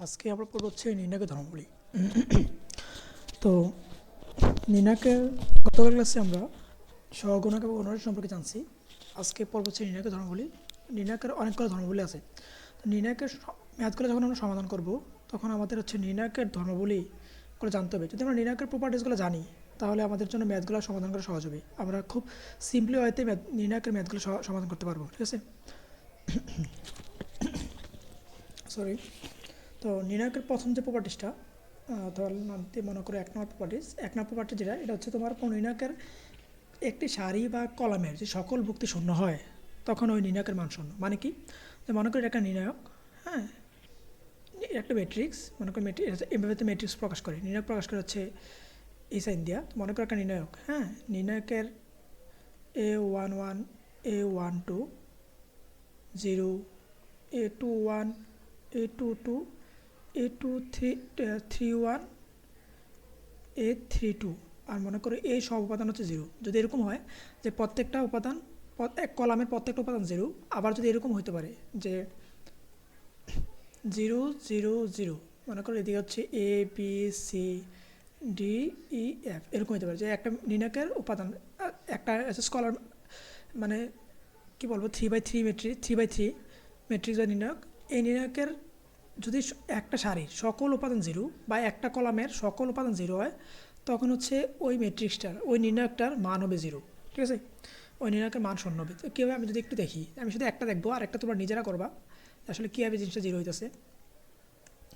আজকে আমরা পড়ব হচ্ছে নির্ণায়কের ধর্মগুলি তো নির্ণায়কের গতকাল ক্লাসে আমরা সহগুণক এবং অনুরাগ সম্পর্কে জানছি। আজকে পর্ব হচ্ছে নির্ণায়কের ধর্মগুলি নির্ণায়কের অনেকগুলো ধর্মগুলি আছে। তো নির্ণায়কের ম্যাথগুলো যখন আমরা সমাধান করব, তখন আমাদের হচ্ছে নির্ণায়কের ধর্মগুলি করে জানতে হবে। যদি আমরা নির্ণায়কের প্রপার্টিসগুলো জানি, তাহলে আমাদের জন্য ম্যাথগুলো সমাধান করা সহজ হবে। আমরা খুব সিম্পলি হয়তো নির্ণায়কের ম্যাথগুলো সমাধান করতে পারব, ঠিক আছে? সরি তো নির্ণায়কের প্রথম যে প্রপার্টিসটা ধর নামতে মনে করো এক নম্বর প্রপার্টিস এক নম্বর প্রপার্টি যেটা, এটা হচ্ছে তোমার কোনো নির্ণায়কের একটি সারি বা কলামের যে সকল ভুক্তি শূন্য হয়, তখন ওই নির্ণায়কের মান শূন্য। মানে কি? মনে করি একটা নির্ণায়ক হ্যাঁ? একটা ম্যাট্রিক্স মনে করি এভাবে তো ম্যাট্রিক্স প্রকাশ করে। নির্ণায়ক প্রকাশ করে হচ্ছে এই সাইন দিয়া মনে করো একটা নির্ণায়ক হ্যাঁ? নির্ণায়কের a one one a one two zero a two one a two two a two three three one a three two আর মনে করো এই সব উপাদান হচ্ছে জিরো যদি এরকম হয় যে প্রত্যেকটা উপাদান এক কলামের প্রত্যেকটা উপাদান জিরো আবার যদি এরকম হতে পারে যে জিরো জিরো জিরো মনে করো এদিকে হচ্ছে a b c d e f এরকম হতে পারে যে একটা নির্ণায়কের উপাদান একটা স্কলার মানে কি বলব three by three metric three by three matrix বা নির্ণায়ক এই নির্ণায়কের যদি একটা সারির সকল উপাদান জিরো বা একটা কলামের সকল উপাদান জিরো হয়, তখন হচ্ছে ওই ম্যাট্রিক্সটার ওই নির্ণায়কটার মান হবে জিরো ঠিক আছে? ওই নির্ণায়কের মান শূন্য হবে। তো কীভাবে আমি যদি একটু দেখি, আমি শুধু একটা দেখব, আর একটা তোমরা নিজেরা করবা, আসলে কীভাবে জিনিসটা জিরো হইতেছে?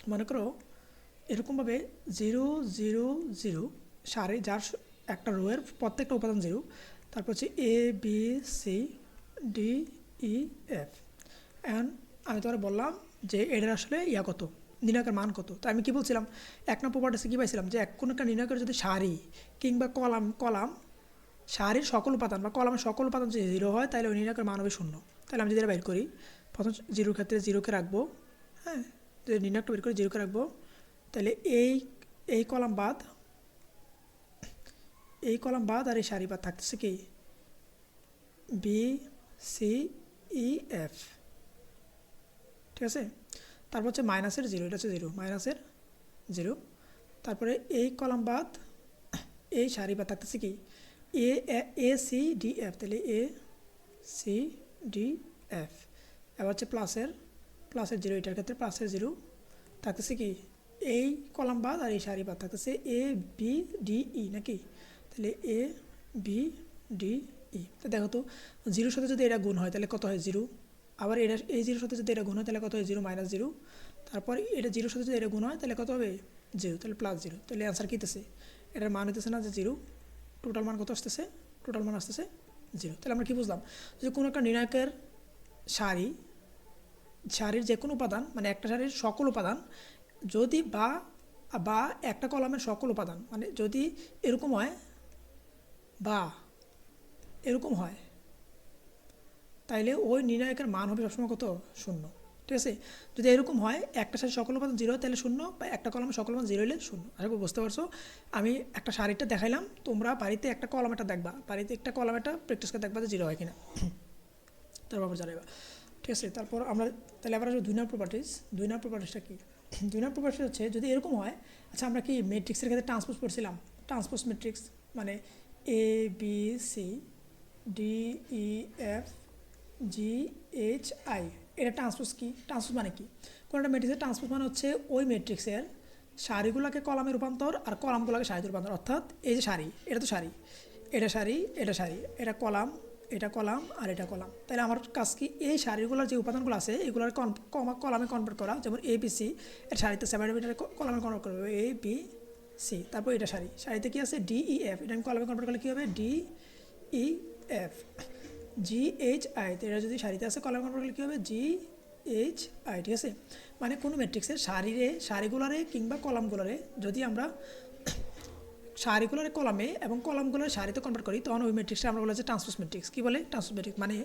মনে করো, এরকমভাবে জিরো জিরো জিরো সারে যার একটা রোয়ের প্রত্যেকটা উপাদান জিরো তারপর হচ্ছে a b c d e f and আমি তোমার বললাম যে এটার আসলে ইয়া কত নির্ণায়কের মান কত। তো আমি কি বলছিলাম, এক নম্বর প্রপার্টিসে কী পাইছিলাম যে এক কোনো একটা নির্ণায়কের যদি সারি কিংবা কলাম কলাম, সারির সকল উপাদান বা কলামের সকল উপাদান যদি জিরো হয়, তাহলে ওই নির্ণায়কের মান হবে শূন্য। তাহলে আমি যদি এটা বের করি, প্রথম জিরোর ক্ষেত্রে জিরোকে রাখব হ্যাঁ যদি নির্ণায়কটা বের করে জিরোকে রাখব, তাহলে এই এই কলাম বাদ, এই কলাম বাদ আর এই সারি বাদ থাকতেছে কি? বি সি ই এফ ঠিক আছে? তারপর হচ্ছে মাইনাসের জিরো এটা হচ্ছে জিরো মাইনাসের জিরো তারপরে এই কলাম বাদ, এই সারি বাদ থাকতেছে কি? A a c d f তাহলে এ সি ডি এফ এবার হচ্ছে প্লাসের প্লাসের জিরো এটার ক্ষেত্রে প্লাসের জিরো থাকতেছে কি? এই কলাম বাদ আর এই সারি বাদ থাকতেছে এ বি ডি ই নাকি? তাহলে এ বি ডি ই তো দেখো তো জিরোর সাথে যদি এটা গুণ হয়, তাহলে কত হয়? জিরো আবার এটা, এই জিরোর সাথে যদি এটা গুণ হয়, তাহলে কত হয়? Zero minus zero. তারপর এটা জিরোর সাথে যদি এটা গুণ হয়, তাহলে কত হবে? জিরো, তাহলে প্লাস জিরো। তাহলে অ্যান্সার কীতেছে এটার মান হতেছে না যে জিরো। টোটাল মান কত আসতেছে? টোটাল মান আসতেছে জিরো। তাহলে আমরা কী বুঝলাম? যে কোনো একটা নির্ণায়কের সারি, সারির যে কোনো উপাদান মানে একটা সারির সকল উপাদান, যদি বা বা একটা কলামের সকল উপাদান মানে যদি এরকম হয়, বা এরকম হয় তাইলে ওই নির্ণায়কের মান হবে সবসময় কত? শূন্য। ঠিক আছে? যদি এরকম হয়, একটা সারি সকল উপাদান জিরো তাহলে শূন্য, বা একটা কলমে সকল উপাদান জিরো হলে শূন্য। আশা করি বুঝতে পারছ? আমি একটা সারিটা দেখাইলাম, তোমরা বাড়িতে একটা কলম একটা দেখবা। বাড়িতে একটা কলম একটা প্র্যাকটিস করে দেখবা যে জিরো হয় কিনা। তারপর জানাইবা ঠিক আছে? তারপর আমরা তাহলে আবার আসব দুই নম্বর প্রপার্টিস দুই নম্বর প্রপার্টিসটা কী? দুই নম্বর প্রপার্টিস হচ্ছে, যদি এরকম হয় আচ্ছা আমরা কি মেট্রিক্সের ক্ষেত্রে ট্রান্সপোজ পড়ছিলাম? ট্রান্সপোজ মেট্রিক্স মানে A B C D E F G H I এটা ট্রান্সপোজ কি? ট্রান্সপোজ মানে কি? কোনো একটা মেট্রিক্সের ট্রান্সপোজ মানে হচ্ছে ওই মেট্রিক্সের সারিগুলোকে কলামে রূপান্তর আর কলামগুলোকে সারিতে রূপান্তর। অর্থাৎ এই যে সারি, এটা তো সারি। এটা সারি এটা সারি। এটা কলাম এটা কলাম আর এটা কলাম। তাহলে আমার কাজ কি? এই সারিগুলোর যে উপাদানগুলো আছে, এগুলোর কলামে কনভার্ট করা। যেমন এ বি সি এটা সারিতে সেভেন কলামে কনভার্ট করবে। এ বি সি তারপর এটা সারি। সারিতে কি আছে? ডি ই এফ এটা আমি কলামে কনভার্ট করলে কী হবে? D e f g h i এটা যদি সারিতে আছে কলামে কনভার্ট করলে কী হবে? জি এইচ আই ঠিক আছে? মানে কোনো ম্যাট্রিক্সের সারিরে, সারিগুলারে কিংবা কলামগুলারে যদি আমরা সারিগুলোর কলামে এবং কলামগুলোর সারিতে কনভার্ট করি, তখন ওই ম্যাট্রিক্সটা আমরা বলা হচ্ছে ট্রান্সপোজ ম্যাট্রিক্স কী বলে? ট্রান্সপোজ ম্যাট্রিক্স মানে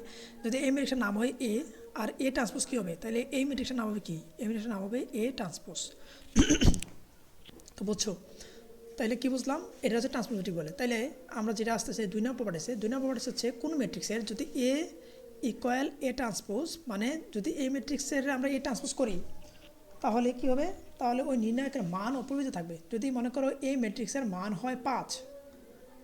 যদি এই ম্যাট্রিক্সের নাম হয় এ আর এ ট্রান্সপোজ কী হবে? তাহলে এই ম্যাট্রিক্সের নাম হবে কি? এই ম্যাট্রিক্সের নাম হবে এ ট্রান্সপোজ তো বুঝছ? তাইলে কি বুঝলাম? এটা হচ্ছে ট্রান্সপোজ ম্যাট্রিক্স বলে। তাহলে আমরা যেটা আসতেছে, দুই নম্বর প্রপার্টিসে দুই নম্বর প্রপার্টিস হচ্ছে কোন ম্যাট্রিক্সের যদি এ ইকুয়াল এ ট্রান্সপোজ মানে যদি এই ম্যাট্রিক্সের আমরা এ ট্রান্সপোজ করি, তাহলে কি হবে? তাহলে ওই নির্ণায়কের মান অপরিবর্তিত থাকবে। যদি মনে করো এই ম্যাট্রিক্সের মান হয় পাঁচ,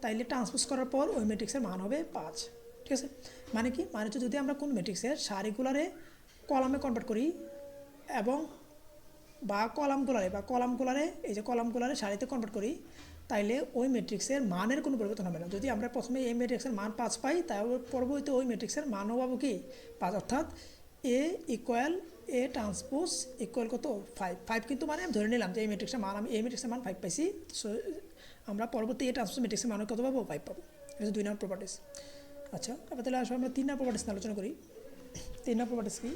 তাইলে ট্রান্সপোজ করার পর ওই ম্যাট্রিক্সের মান হবে পাঁচ। ঠিক আছে? মানে কি? মানে হচ্ছে যদি আমরা কোন ম্যাট্রিক্সের সারিগুলারে কলামে কনভার্ট করি, এবং বা কলামগুলারে বা কলামগুলারে এই যে কলামগুলারে সারিতে কনভার্ট করি, তাইলে ওই ম্যাট্রিক্সের মানের কোনো পরিবর্তন হবে না। যদি আমরা প্রথমে এই ম্যাট্রিক্সের মান পাঁচ পাই তাহলে পরবর্তীতে ওই ম্যাট্রিক্সের মানও পাবো কি? পাঁচ, অর্থাৎ a equal a transpose equal কত? ফাইভ ফাইভ কিন্তু মানে আমি ধরে নিলাম যে এই ম্যাট্রিক্সের মান, আমি এই ম্যাট্রিক্সের মান ফাইভ পাইছি সো আমরা পরবর্তী এ ট্রান্সপোজ ম্যাট্রিক্সের মান কত পাবো? ফাইভ পাবো। এটা দুই নম্বর প্রপার্টিস আচ্ছা তাহলে আসলে আমরা তিন নম্বর প্রপার্টিস আলোচনা করি। তিন নম্বর প্রপার্টিস কি?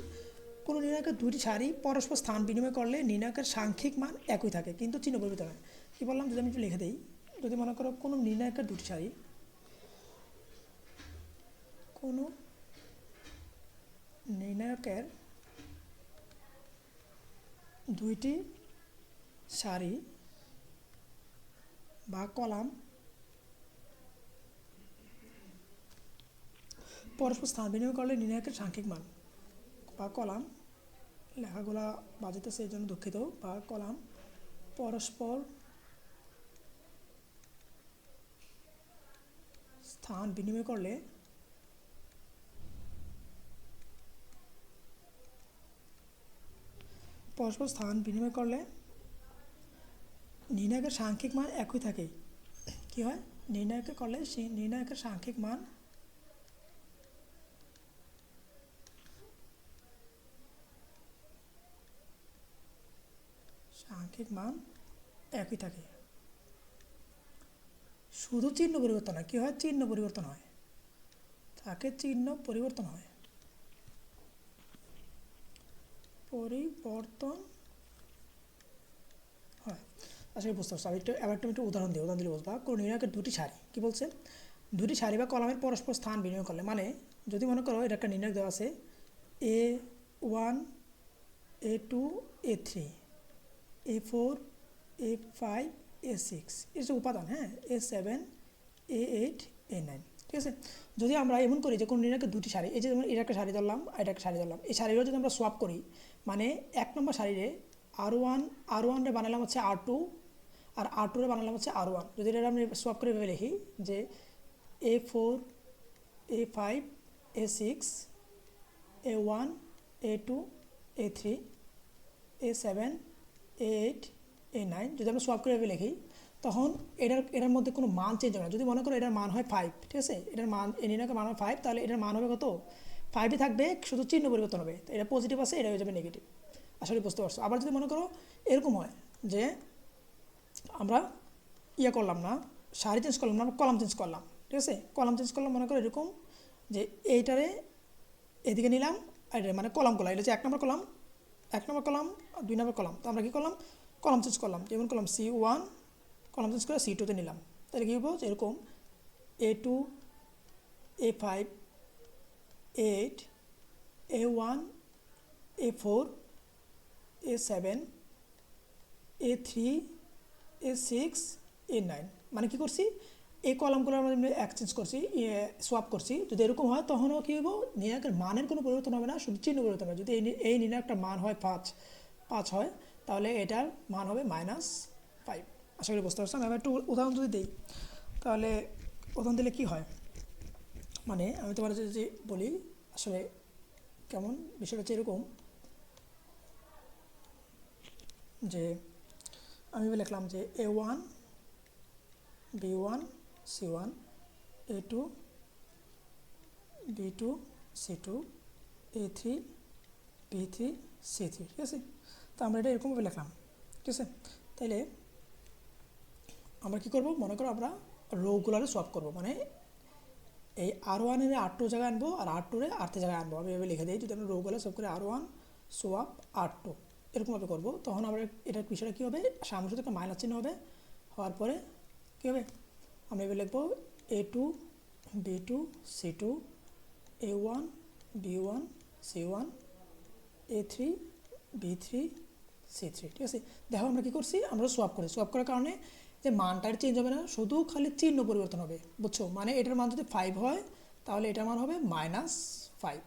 কোনো নির্ণায়কের দুটি সারি পরস্পর স্থান বিনিময় করলে নির্ণায়কের সাংখ্যিক মান একই থাকে, কিন্তু চিহ্ন পরিবর্তন হয়। কী বললাম? যদি আমি একটু লিখে দিই, যদি মনে করো কোনো নির্ণায়কের দুটি সারি, কোনো নির্ণায়কের দুইটি সারি বা কলাম পরস্পর স্থান বিনিময় করলে নির্ণায়কের সাংখ্যিক মান বা কলাম। লেখাগুলা বাজাতেছে এই জন্য দুঃখিত, বা কলাম। পরস্পর স্থান বিনিময় করলে পরস্পর স্থান বিনিময় করলে নির্ণায়কের সাংখ্যিক মান একই থাকে। কি হয়? নির্ণায়কে করলে সেই নির্ণায়কের সাংখ্যিক মান সাংখ্যিক মান একই থাকে। শুধু চিহ্ন পরিবর্তন হয়। কী হয়? চিহ্ন পরিবর্তন হয়। তাকে চিহ্ন পরিবর্তন হয়। পরিবর্তন হয়। আসলে বুঝতে পারছ। আমি একটু এবার একটু উদাহরণ দিই, উদাহরণ দিলে বুঝবা। কোনো নির্ণায়কের দুটি সারি, কী বলছে? দুটি সারি বা কলামের পরস্পর স্থান বিনিময় করলে মানে যদি মনে করো এটা একটা নির্ণায়ক দেওয়া আছে a one a two a three a four a five a six এর যে উপাদান হ্যাঁ? A seven a eight a nine ঠিক আছে? যদি আমরা এমন করি যে কোনো নির্ণয়কে দুটি শাড়ি এই যে যেমন এটা একটা শাড়ি ধরলাম এটা একটা শাড়ি ধরলাম, এই শাড়িগুলো যদি আমরা সোয়াপ করি মানে এক নম্বর শাড়িরে আর ওয়ান আর ওয়ানরে বানালাম হচ্ছে আর টু আর আর টুরে বানালাম হচ্ছে আর ওয়ান যদি এটা আমি সোয়াপ করে ভেবে লিখি যে a four a five a six a one a two a three a seven eight a nine যদি আমরা সোয়াপ করে লিখি, তখন এটার এটার মধ্যে কোনো মান চেঞ্জ হবে না। যদি মনে করো এটার মান হয় ফাইভ ঠিক আছে? এটার মান এ নির্ণয়কের মান হয় ফাইভ তাহলে এটার মান হবে কত? ফাইভই থাকবে, শুধু চিহ্ন পরিবর্তন হবে। এটা পজিটিভ আছে, এটা হয়ে যাবে নেগেটিভ আসলে বুঝতে পারছ। আবার যদি মনে করো এরকম হয় যে আমরা ইয়ে করলাম না শাড়ি চেঞ্জ করলাম না, আমরা কলাম চেঞ্জ করলাম, ঠিক আছে? কলাম চেঞ্জ করলাম, মনে করো এরকম যে এইটারে এদিকে নিলাম, আর মানে কলাম কলা এটা হচ্ছে এক নম্বর কলাম এক নম্বর কলাম, দুই নম্বর কলাম। তো আমরা কী করলাম? কলাম চেঞ্জ করলাম। যেমন column c one column change করে সি টুতে নিলাম। তাহলে কী হব এরকম a two a five eight a one a four a seven a three a six a nine মানে কী করছি? এই কলামগুলো আমরা এক্সচেঞ্জ করছি সোয়াপ করছি, যদি এরকম হয় তখনও কী হব নির্ণায়কের মানের কোনো পরিবর্তন হবে না, শুধু চিহ্ন পরিবর্তন হবে। যদি এই এই নির্ণায়কটা মান হয় পাঁচ পাঁচ হয়, তাহলে এটার মান হবে মাইনাস ফাইভ আশা করি বুঝতে পারছেন? আমি একটু উদাহরণ যদি দিই, তাহলে উদাহরণ দিলে কী হয়? মানে আমি তোমার যদি বলি, আসলে কেমন? বিষয়টা হচ্ছে এরকম যে, আমি লিখলাম যে a one b one c one a two b two c two a three b three c three ঠিক আছে? তো আমরা এটা এরকমভাবে লিখলাম, ঠিক আছে? তাইলে আমরা কী করব? মনে করো আমরা রোগুলারে সোয়াপ করব মানে এই আর ওয়ানের আর টু জায়গায় আনব আর আর টুরে আর থ্রি জায়গায় আনব। আমি এভাবে লিখে দিই, যদি আমরা রোগুলো সব করে r one swap r two এরকমভাবে করব। তখন আমরা এটার বিষয়টা কী হবে? সামনে একটা মাইনাস চিহ্ন হবে। হওয়ার পরে কী হবে? আমরা এবার লিখব a two b two c two a one b one c one a three b three c three ঠিক আছে? দেখো আমরা কী করছি? আমরা সোয়াপ করি। সোয়াপ করার কারণে যে মানটার চেঞ্জ হবে না, শুধু খালি চিহ্ন পরিবর্তন হবে, বুঝছ? মানে এটার মান যদি ফাইভ হয়, তাহলে এটার মান হবে মাইনাস ফাইভ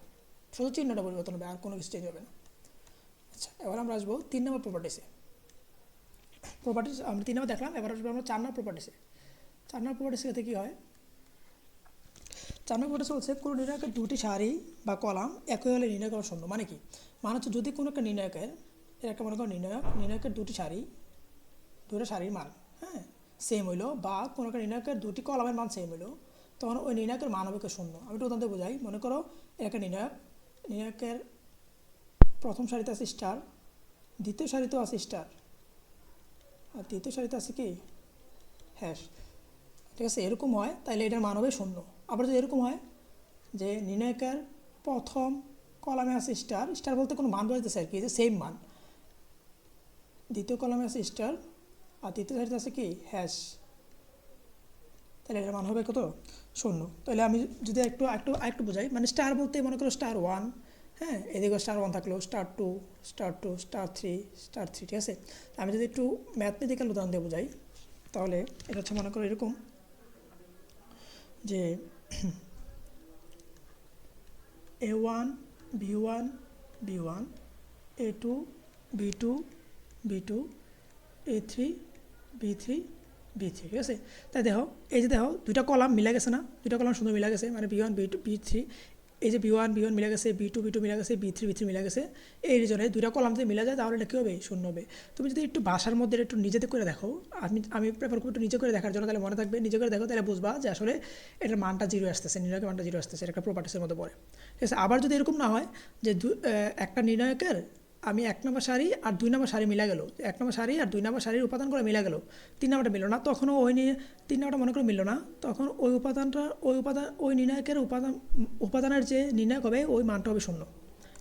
শুধু চিহ্নটা পরিবর্তন হবে, আর কোনো কিছু চেঞ্জ হবে না। আচ্ছা এবার আমরা আসব তিন নম্বর প্রপার্টিসে প্রপার্টিস আমরা তিন নম্বর দেখলাম, এবার আসব আমরা চার নম্বর প্রপার্টিসে চার নম্বর প্রপার্টিসে এতে কী হয়? চার নম্বর প্রপার্টিস হচ্ছে কোনো নির্ণায়কের দুটি সারি বা কলাম একই হলে নির্ণয় করা শূন্য মানে কি? মানে হচ্ছে যদি কোনো একটা নির্ণায়কের, এর একটা মনে করো নির্ণায়ক, নির্ণায়কের দুটি সারি দুটো সারির মান হ্যাঁ? সেম হইল বা কোনো একটা নির্ণায়কের দুটি কলামের মান সেম হইল, তখন ওই নির্ণায়কের মান হবে শূন্য? আমি একটু উদাহরণ বোঝাই। মনে করো একটা নির্ণায়ক, নির্ণায়কের প্রথম সারিতে আছে স্টার দ্বিতীয় সারিতেও আছে স্টার আর তৃতীয় সারিতে আছে কি? হ্যাশ ঠিক আছে, এরকম হয় তাহলে এটার মান হবে শূন্য। আবার যদি এরকম হয় যে নির্ণায়কের প্রথম কলামে আছে স্টার স্টার বলতে কোনো মান বোঝাইতেছে আর কি? যে সেম মান। দ্বিতীয় কলামে আছে স্টার আর তৃতীয় সারিতে আছে কি? হ্যাশ তাহলে এটার মান হবে কত? শূন্য। তাহলে আমি যদি একটু একটু একটু বোঝাই মানে স্টার বলতে মনে করো স্টার ওয়ান হ্যাঁ এদিকে স্টার ওয়ান থাকল star two star two star three star three ঠিক আছে? আমি যদি একটু ম্যাথমেটিক্যাল উদাহরণ দিয়ে বোঝাই, তাহলে এটা হচ্ছে মনে করো এরকম। যে a one b one b one a two b two b two a three b three b three ঠিক আছে? তাই দেখো, এই যে দেখো, দুইটা কলাম মিলা গেছে না? দুইটা কলাম সুন্দর মিলা গেছে মানে b one b two b three এই যে বি ওয়ান বি ওয়ান মিলে গেছে বি টু বি টু মিলে গেছে বি থ্রি বি থ্রি মিলে গেছে, এই রিজনে দুইটা কলাম যদি মিলে যায় তাহলে এটা কী হবে? শূন্য হবে। তুমি যদি একটু বাসার মধ্যে একটু নিজেতে করে দেখো, আমি আমি প্রেফার করব একটু নিজে করে দেখার জন্য, তাহলে মনে থাকবে নিজে করে দেখো, তাহলে বুঝবা যে আসলে এটার মানটা জিরো আসতেছে নির্ণয়কের মানটা জিরো আসতেছে, এটা একটা প্রপার্টিসের মধ্যে পড়ে। ঠিক আছে? আবার যদি এরকম না হয় যে একটা নির্ণায়কের আমি এক নম্বর শাড়ি আর দুই নম্বর শাড়ি মিলা গেল। এক নম্বর শাড়ি আর দুই নম্বর শাড়ির উপাদান করে মিলা গেল। তিন নম্বরটা মিললো না, তখনও ওই নিয়ে তিন নম্বরটা মনে করে মিললো না, তখন ওই উপাদানটা, ওই উপাদান, ওই নির্ণায়কের উপাদান, উপাদানের যে নির্ণায়ক হবে, ওই মানটা হবে শূন্য।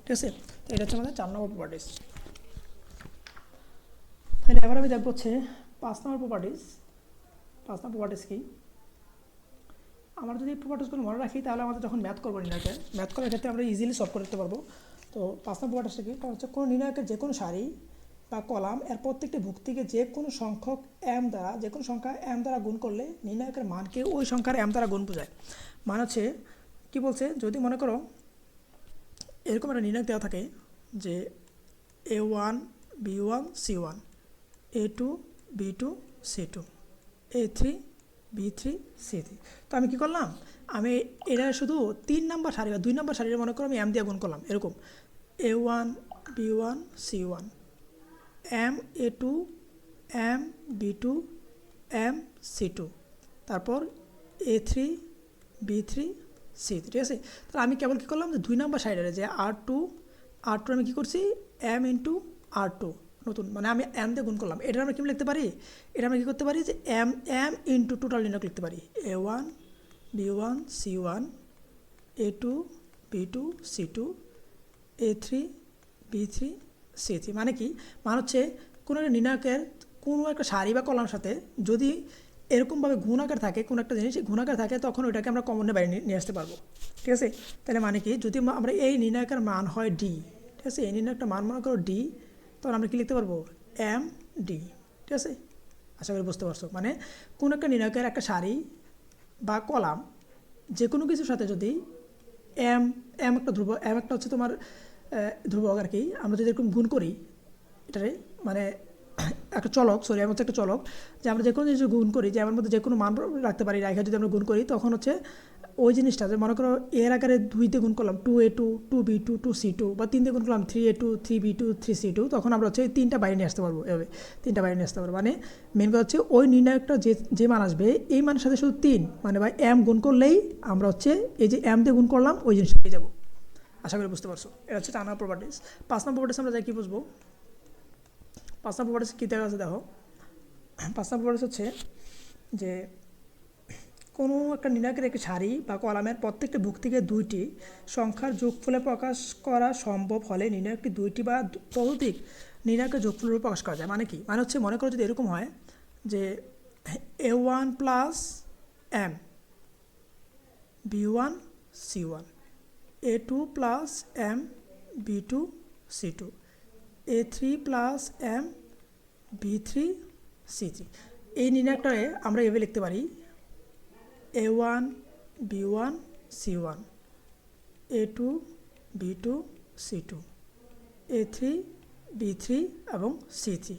ঠিক আছে? তো এটা হচ্ছে আমাদের চার নম্বর প্রপার্টিস তাহলে এবার আমি দেখব হচ্ছে পাঁচ নম্বর প্রপার্টিস পাঁচ নম্বর প্রপার্টিস কি? আমরা যদি প্রপার্টিসগুলো মনে রাখি, তাহলে আমাদের যখন ম্যাথ করব নির্ণয়কে ম্যাথ করার ক্ষেত্রে আমরা ইজিলি সলভ করতে পারব। তো পাঁচ নম্বর প্রপার্টিসটা কি কারণ হচ্ছে কোনো নির্ণায়কের যে কোনো সারি বা কলাম এর প্রত্যেকটি ভুক্তিকে যে কোনো সংখ্যক এম দ্বারা, যে কোনো সংখ্যা এম দ্বারা গুণ করলে নির্ণায়কের মানকে ওই সংখ্যার এম দ্বারা গুণ বোঝায়। মান হচ্ছে কী বলছে? যদি মনে করো এরকম একটা নির্ণয় দেওয়া থাকে যে a one b one c one a two b two c two a three b three c three তো আমি কী করলাম? আমি এটা শুধু তিন নাম্বার সারি বা দুই নাম্বার সারির মনে করো আমি এম দিয়ে গুণ করলাম, এরকম। A one b one c one m a two m b two m c two তারপর a three b three c ঠিক আছে? তাহলে আমি কেবল কী করলাম? যে দুই নাম্বার সাইডে যে আর টু আর টু আমি কী করছি? এম ইন্টু আর টু নতুন। মানে আমি এম দিয়ে গুণ করলাম। এটা আমরা কী লিখতে পারি? এটা আমরা কী করতে পারি? যে এম এম ইন্টু টোটাল নির্ণয় লিখতে পারি। A one b one c one a two b two c two a three b three c three মানে কি? মানে হচ্ছে কোনো একটা নির্ণায়কের কোনো একটা সারি বা কলামের সাথে যদি এরকমভাবে গুণাকার থাকে, কোনো একটা জিনিস গুণাকার থাকে, তখন ওইটাকে আমরা কমনে বাইরে নিয়ে- আসতে পারব। ঠিক আছে? তাহলে মানে কি? যদি আমরা এই নির্ণায়কের মান হয় ডি ঠিক আছে? এই নির্ণায়কটা মান মনে করো ডি তখন আমরা কি লিখতে পারব? এম ডি ঠিক আছে? আশা করি বুঝতে পারছ। মানে কোনো একটা নির্ণায়কের একটা সারি বা কলাম যে কোনো কিছুর সাথে যদি এম এম একটা ধ্রুব, এম একটা হচ্ছে তোমার ধ্রুব ধ্রুবক আর কি। আমরা যদি এরকম গুণ করি, এটারে মানে একটা চলক সরি এম হচ্ছে একটা চলক, যে আমরা যে কোনো জিনিস গুণ করি, যে আমার মধ্যে যে কোনো মান রাখতে পারি রাখা যদি আমরা গুণ করি, তখন হচ্ছে ওই জিনিসটা যে মনে করো এর আকারে দুই দিয়ে গুণ করলাম two a two two b two two c two বা তিন দিয়ে গুণ করলাম three a two three b two three c two তখন আমরা হচ্ছে তিনটা বাইরে নিয়ে আসতে পারব, এভাবে তিনটা বাইরে নিয়ে আসতে পারব। মানে মেন কথা হচ্ছে ওই নির্ণায়কটা যে যে মান আসবে, এই মানের সাথে শুধু তিন মানে ভাই এম গুণ করলেই আমরা হচ্ছে এই যে এম দিয়ে গুণ করলাম, ওই জিনিসটা পেয়ে যাব। আশা করি বুঝতে পারছ। এটা হচ্ছে নম্বর প্রপার্টিস পাঁচ নম্বর প্রপার্টিস আমরা যাই কী বুঝব। পাঁচ নম্বর প্রপার্টিস কী দেখা আছে, দেখো। পাঁচ নম্বর প্রপার্টিস হচ্ছে যে কোনো একটা নির্ণায়কের একটি সারি বা কলামের প্রত্যেকটি ভুক্তিকে দুইটি সংখ্যার যোগফলে প্রকাশ করা সম্ভব হলে নির্ণায়কটি দুইটি বা ততোধিক নির্ণায়কের যোগফলের প্রকাশ করা যায়। মানে কি? মানে হচ্ছে মনে করো যদি এরকম হয় যে a one plus m b one c one a two plus m b two c two a three plus m b three c three এই নির্ণায়কটারে আমরা এভাবে লিখতে পারি। A one b one c one a two b two c two a three b three এবং C three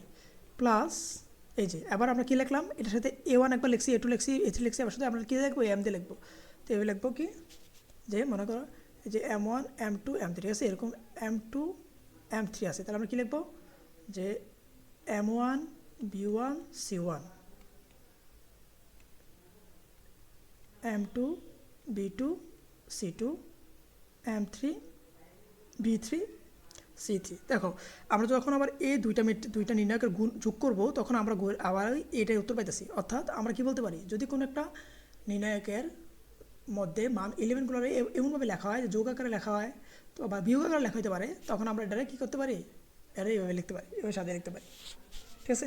plus এই যে এবার আমরা কী লিখলাম? এটার সাথে এ ওয়ান একবার লিখছি এ টু লিখছি এ থ্রি লিখছি এবার সাথে আমরা কী লিখব? এম দিয়ে লিখব। তো এবার লিখব কি? যে, মনে করো যে m one m two m three আছে? এরকম এম টু এম থ্রি আছে। তাহলে আমরা কী লিখব? যে m one b one c one m two b two c two m three b three c three দেখো, আমরা যখন আবার এই দুইটা দুইটা নির্ণায়কের গুণ যোগ করব, তখন আমরা আবার এটাই উত্তর পাইতেছি। অর্থাৎ আমরা কি বলতে পারি? যদি কোনো একটা নির্ণায়কের মধ্যে মান ইলেভেনগুলোর এমনভাবে লেখা হয় যে যোগ আকারে লেখা হয়, তো বা বিয়োগ আকারে লেখা হতে পারে, তখন আমরা এটারে কী করতে পারি? এটা এইভাবে লিখতে পারি, এভাবে সাজিয়ে লিখতে পারি। ঠিক আছে?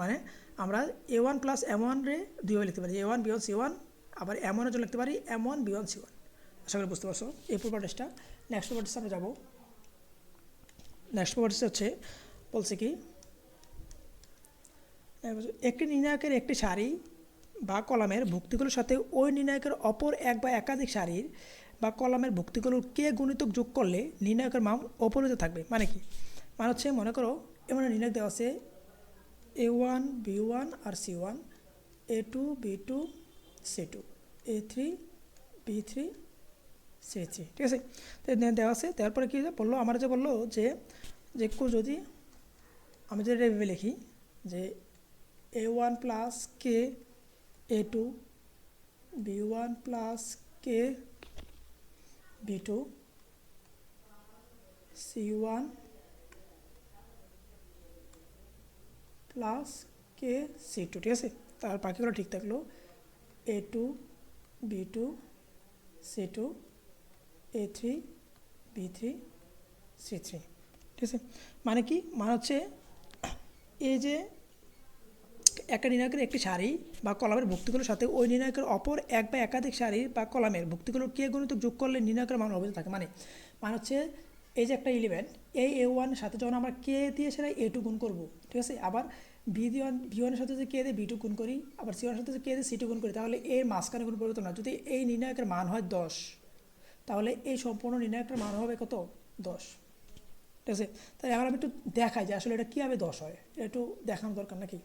মানে আমরা a one plus m one রে দুইভাবে লিখতে পারি a one b one c one আবার এম ওয়ানের জন্য লিখতে পারি m one b one c one আশা করি বুঝতে পারছ। এই প্রপার্টিসটা নেক্সট প্রপার্টিসে আমরা যাব। নেক্সট প্রপার্টিস হচ্ছে, বলছে কি একটি নির্ণায়কের একটি সারি বা কলামের ভুক্তিগুলোর সাথে ওই নির্ণায়কের অপর এক বা একাধিক সারির বা কলামের ভুক্তিগুলোর কে গুণিতক যোগ করলে নির্ণায়কের মান অপরিত থাকবে? মানে কি? মানে হচ্ছে, মনে করো, এমন নির্ণায়ক দেওয়া আছে এ one B one R c one a two b two c two a three b three c three ঠিক আছে? তো দেওয়া আছে, তারপরে কী বলল, আমার যে বলল যে যে কেউ যদি আমি যদি এভাবে লিখি, যে a one plus k a two b one plus k b two c one plus k c two ঠিক আছে? তার বাকিগুলো ঠিক থাকল। A two b two c two a three b three c three ঠিক আছে? মানে কি? মানে হচ্ছে এই যে একটা নির্ণায়কের একটি সারি বা কলামের ভুক্তিগুলোর সাথে ওই নির্ণায়কের অপর এক বা একাধিক সারি বা কলামের ভুক্তিগুলোর কে গণিত যোগ করলে নির্ণায়কের মান অবস্থা থাকে? মানে মানে হচ্ছে এই যে একটা এলিমেন্ট এই এ ওয়ানের সাথে যখন আমরা কে দিয়ে সেটা এ টু গুণ করব, ঠিক আছে? আবার বি বি ওয়ানের সাথে যদি কে দিয়ে বি টু গুণ করি, আবার সি ওয়ানের সাথে যে কে দিয়ে সি টু গুণ করি, তাহলে এর মাঝখানে কোনো পরিবর্তন না যদি এই নির্ণায়কের মান হয় দশ, তাহলে এই সম্পূর্ণ নির্ণায়কের মান হবে কত? দশ। ঠিক আছে? তাই এখন আমি একটু দেখাই যে আসলে এটা কীভাবে দশ হয়। এটা একটু দেখানো দরকার নাকি?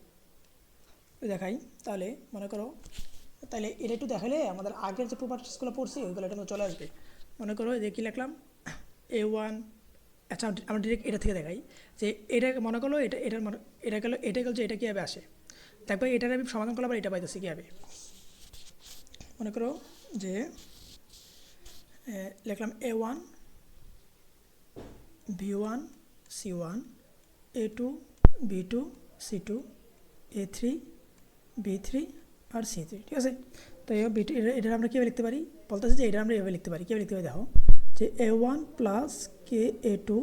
দেখাই। তাহলে মনে করো, তাহলে এটা একটু দেখালে আমাদের আগের যে প্রপার্টিসগুলো পড়ছি, ওইগুলো এটা চলে আসবে। মনে করো যে কী লিখলাম? এ ওয়ান আচ্ছা আমরা ডিরেক্ট এটা থেকে দেখাই যে এটা মনে করল এটা, এটার মনে, এটা গেলো, এটা গেল যে এটা কীভাবে আসে। তারপর এটার আমি সমাধান করলে আবার এটা পাইতেছি কীভাবে? মনে করো যে লিখলাম a one b one c one a two b two c two a three b three R C three ঠিক আছে? তো এটা আমরা কীভাবে লিখতে পারি? বলতেছি যে এটা আমরা এভাবে লিখতে পারি। কীভাবে লিখতে পারি? দেখো। যে a one plus k a two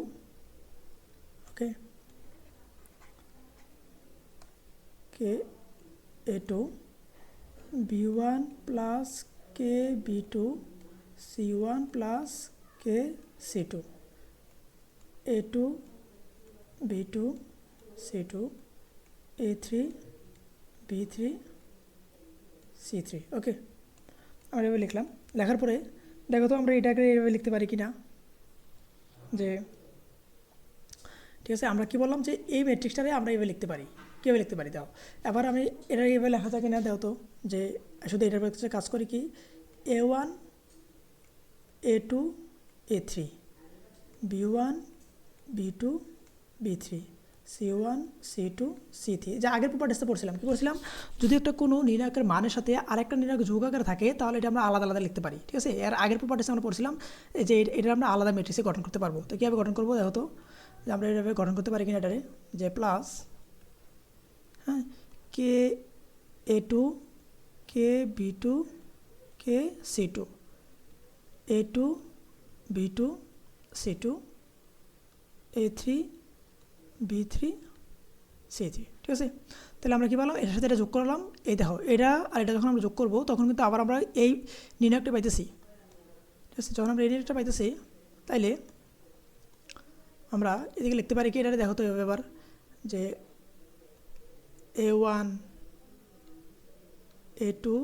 okay k a two b one plus k b two c one plus k c two a two b two c two a three b three c three okay আমরা এভাবে লিখলাম। লেখার পরে দেখো তো আমরা এটাকে এভাবে লিখতে পারি কি না যে, ঠিক আছে, আমরা কি বললাম যে এই ম্যাট্রিক্সটারে আমরা এভাবে লিখতে পারি। কীভাবে লিখতে পারি? দাও। এবার আমি এটা এভাবে লেখা থাকে না, দাও তো। যে, শুধু এটার ক্ষেত্রে কাজ করি কি? A one a two a three b one b two b three c one c two c three যে আগের প্রপার্টিসটা পড়ছিলাম, কী পড়ছিলাম? যদি একটা কোনো নিরাকের মানের সাথে আরেকটা নিরাক যোগ আকারে থাকে, তাহলে এটা আমরা আলাদা আলাদা লিখতে পারি, ঠিক আছে? এর আগের প্রপার্টিসে আমরা পড়ছিলাম যে এটা আমরা আলাদা ম্যাট্রিক্সে গঠন করতে পারব। তো কীভাবে গঠন করব, দেখো তো? যে আমরা এভাবে গঠন করতে পারি কিনা এটারে? যে প্লাস হ্যাঁ k a two k b two k c two a two b two c two a three b three c three ঠিক আছে? তাহলে আমরা কী বললাম এটার সাথে এটা যোগ করলাম। এই দেখো, এটা আর এটা যখন আমরা যোগ করব, তখন কিন্তু আবার আমরা এই নির্ণয়কটা পাইতেছি। ঠিক আছে? যখন আমরা এই নির্ণয়কটা পাইতেছি, তাইলে আমরা এদিকে লিখতে পারি কি? এটা দেখো তো এবার, যে a one a two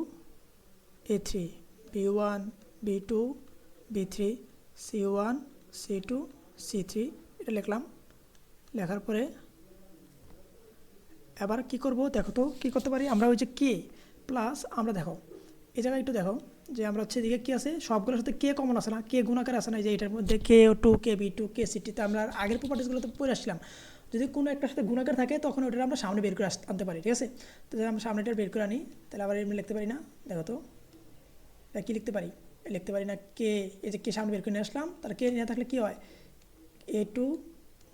a three b one b two b three c one c two c three এটা লিখলাম। লেখার পরে এবার কি করব? দেখো তো, কী করতে পারি? আমরা ওই যে কে প্লাস আমরা দেখো। এই জায়গায় একটু দেখো যে আমরা হচ্ছে এদিকে কী আছে? সবগুলোর সাথে কে কমন আছে না? কে গুণাকার আছে না? যে এটার মধ্যে k two k b two k সিটিতে আমরা আগের প্রপার্টিসগুলোতে পড়ে আসছিলাম। যদি কোনো একটার সাথে গুণাকার থাকে, তখন ওটা আমরা সামনে বের করে আস- আনতে পারি, ঠিক আছে? তো যদি আমরা সামনেটা বের করে আনি, তাহলে আবার এমনি লিখতে পারি না? দেখো তো। এটা কী লিখতে পারি? লিখতে পারি না কে, এই যে কে সামনে বের করে নিয়ে আসলাম, তাহলে কে নিয়ে থাকলে কী হয়? A two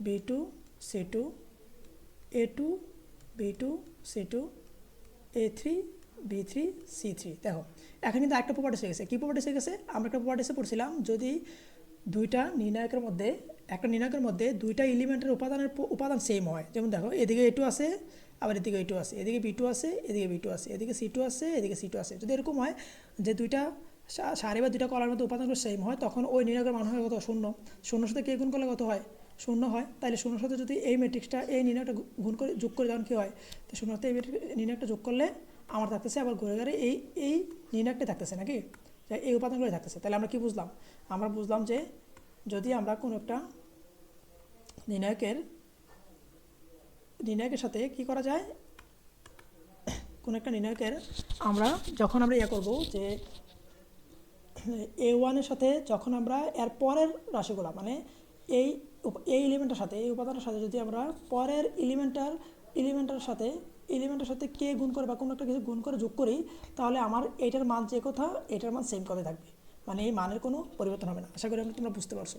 b two c two a two b two c two a three b three c three দেখো, এখন কিন্তু একটা প্রপার্টিস হয়ে গেছে। কী প্রপার্টিস হয়ে গেছে? আমরা একটা প্রপার্টিসে পড়ছিলাম, যদি দুইটা নির্ণায়কের মধ্যে, একটা নির্ণায়কের মধ্যে দুইটা এলিমেন্টের উপাদানের উপাদান সেম হয়। যেমন দেখো, এদিকে এ টু আছে, আবার এদিকে এ টু আছে। এদিকে বি টু আছে, এদিকে বি টু আছে। এদিকে সি টু আছে, এদিকে সি টু আছে। যদি এরকম হয় যে দুইটা সারি বা দুইটা কলার মধ্যে উপাদানগুলো সেম হয়, তখন ওই নির্ণায়কের মান হয় কত? শূন্য। শূন্যর সাথে কে গুণ করলে কত হয়? শূন্য হয় তাহলে শূন্যর সাথে যদি এই ম্যাট্রিক্সটা এই নির্ণয়টা গুণ করে যোগ করে তখন কী হয়? তো শূন্যর সাথে এই নির্ণয়টা যোগ করলে আমার থাকতেছে আবার ঘুরে ঘুরে এই এই নির্ণয়টা থাকতেছে নাকি? এই উপাদানগুলো থাকতেছে। তাহলে আমরা কি বুঝলাম? আমরা বুঝলাম যে যদি আমরা কোনো একটা নির্ণায়কের নির্ণায়কের সাথে কি করা যায়? কোনো একটা নির্ণায়কের আমরা যখন আমরা ইয়ে করব যে এ ওয়ানের সাথে যখন আমরা এর পরের রাশিগুলো মানে এই এই এলিমেন্টের সাথে, এই উপাদানের সাথে যদি আমরা পরের এলিমেন্টার এলিমেন্টের সাথে এলিমেন্টের সাথে কে গুণ করে বা কোনো একটা কিছু গুণ করে যোগ করি, তাহলে আমার এটার মান যে কথা, এটার মান সেম কথাই থাকবে। মানে এই মানের কোনো পরিবর্তন হবে না। আশা করি তোমরা বুঝতে পারছ।